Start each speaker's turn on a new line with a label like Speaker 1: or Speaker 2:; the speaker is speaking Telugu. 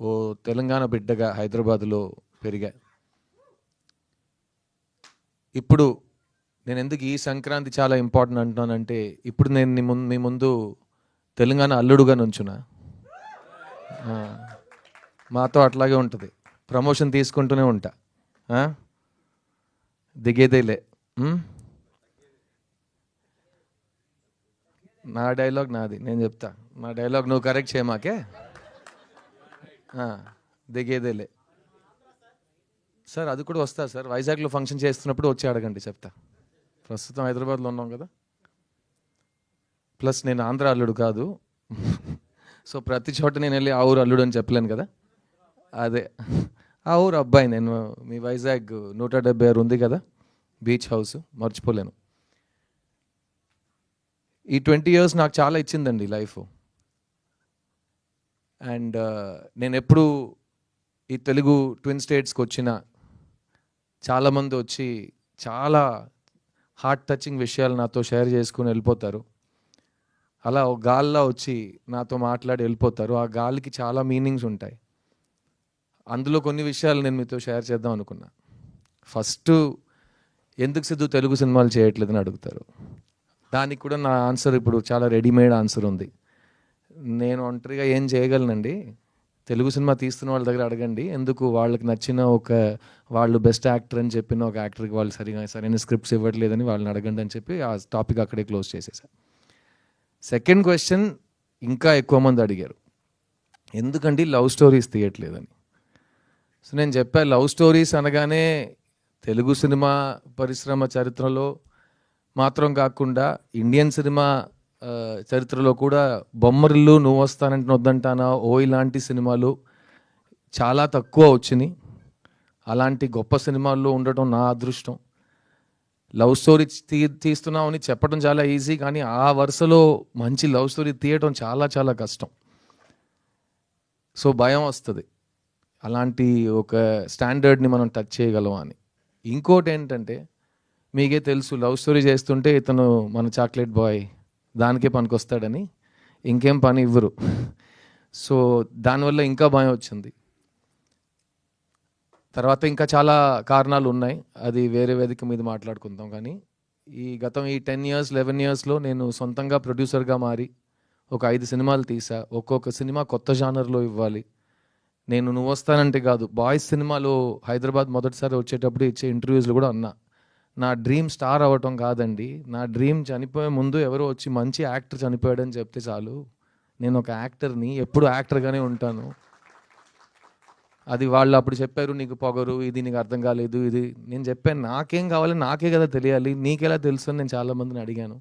Speaker 1: ఓ తెలంగాణ బిడ్డగా హైదరాబాదులో పెరిగా. ఇప్పుడు నేను ఎందుకు ఈ సంక్రాంతి చాలా ఇంపార్టెంట్ అంటున్నానంటే ఇప్పుడు నేను ముందు మీ ముందు తెలంగాణ అల్లుడుగా నుంచున్నా. మాతో అట్లాగే ఉంటుంది. ప్రమోషన్ తీసుకుంటూనే ఉంటా. దిగేదేలే. నా డైలాగ్ నాది నేను చెప్తా. నా డైలాగ్ నువ్వు కరెక్ట్ చేయమాకే? దిగేదేలే. సార్ అది కూడా వస్తా సార్. వైజాగ్లో ఫంక్షన్ చేస్తున్నప్పుడు వచ్చి అడగండి చెప్తా. ప్రస్తుతం హైదరాబాద్లో ఉన్నాం కదా. ప్లస్ నేను ఆంధ్ర అల్లుడు కాదు. సో ప్రతి చోట నేను వెళ్ళి ఆ ఊరు అల్లుడు అని చెప్పలేను కదా. అదే. ఆ ఊరు అబ్బాయి నేను మీ వైజాగ్ నూట డెబ్బై ఆరు ఉంది కదా. బీచ్ హౌస్ మర్చిపోలేను. ఈ ట్వంటీ ఇయర్స్ నాకు చాలా ఇచ్చిందండి లైఫ్. అండ్ నేను ఎప్పుడు ఈ తెలుగు ట్విన్ స్టేట్స్కి వచ్చిన చాలామంది వచ్చి చాలా హార్ట్ టచింగ్ విషయాలు నాతో షేర్ చేసుకుని వెళ్ళిపోతారు. అలా ఒక గాల్లో వచ్చి నాతో మాట్లాడి వెళ్ళిపోతారు. ఆ గాలికి చాలా మీనింగ్స్ ఉంటాయి. అందులో కొన్ని విషయాలు నేను మీతో షేర్ చేద్దాం అనుకున్నా. ఫస్ట్ ఎందుకు సిద్ధు తెలుగు సినిమాలు చేయట్లేదని అడుగుతారు. దానికి కూడా నా ఆన్సర్ ఇప్పుడు చాలా రెడీమేడ్ ఆన్సర్ ఉంది. నేను ఒంటరిగా ఏం చేయగలనండి? తెలుగు సినిమా తీస్తున్న వాళ్ళ దగ్గర అడగండి. ఎందుకు వాళ్ళకి నచ్చిన ఒక వాళ్ళు బెస్ట్ యాక్టర్ అని చెప్పిన ఒక యాక్టర్కి వాళ్ళు సరిగా సరైన స్క్రిప్ట్స్ ఇవ్వట్లేదని వాళ్ళని అడగండి అని చెప్పి ఆ టాపిక్ అక్కడే క్లోజ్ చేసేసా. సెకండ్ క్వశ్చన్ ఇంకా ఎక్కువ మంది అడిగారు. ఎందుకండి లవ్ స్టోరీస్ తీయట్లేదని? సో నేను చెప్పా లవ్ స్టోరీస్ అనగానే తెలుగు సినిమా పరిశ్రమ చరిత్రలో మాత్రం కాకుండా ఇండియన్ సినిమా చరిత్రలో కూడా బొమ్మరిల్లు నువ్వు వస్తానంటే వద్దంటానా ఓ ఇలాంటి సినిమాలు చాలా తక్కువ వచ్చినాయి. అలాంటి గొప్ప సినిమాల్లో ఉండటం నా అదృష్టం. లవ్ స్టోరీ తీ తీస్తున్నామని చెప్పడం చాలా ఈజీ కానీ ఆ వరుసలో మంచి లవ్ స్టోరీ తీయటం చాలా చాలా కష్టం. సో భయం వస్తుంది. అలాంటి ఒక స్టాండర్డ్ని మనం టచ్ చేయగలం అని. ఇంకోటి ఏంటంటే మీకే తెలుసు లవ్ స్టోరీ చేస్తుంటే ఇతను మన చాక్లెట్ బాయ్ దానికే పనికొస్తాడని ఇంకేం పని ఇవ్వరు. సో దానివల్ల ఇంకా భయం వచ్చింది. తర్వాత ఇంకా చాలా కారణాలు ఉన్నాయి. అది వేరే వేదిక మీద మాట్లాడుకుందాం కానీ. ఈ గతం ఈ టెన్ ఇయర్స్ లెవెన్ ఇయర్స్లో నేను సొంతంగా ప్రొడ్యూసర్గా మారి ఒక ఐదు సినిమాలు తీసా. ఒక్కొక్క సినిమా కొత్త జానర్లో ఇవ్వాలి. నేను నువ్వు వస్తానంటే కాదు బాయ్స్ సినిమాలో హైదరాబాద్ మొదటిసారి వచ్చేటప్పుడు ఇచ్చే ఇంటర్వ్యూస్లో కూడా అన్నా. నా డ్రీమ్ స్టార్ అవ్వటం కాదండి. నా డ్రీమ్ చనిపోయే ముందు ఎవరో వచ్చి మంచి యాక్టర్ చనిపోయాడని చెప్తే చాలు. నేను ఒక యాక్టర్ని ఎప్పుడు యాక్టర్గానే ఉంటాను. అది వాళ్ళు అప్పుడు చెప్పారు నీకు పొగరు ఇది నీకు అర్థం కాలేదు ఇది నేను చెప్పాను నాకేం కావాలి నాకే కదా తెలియాలి. నీకెలా తెలుసు అని నేను చాలా మందిని అడిగాను.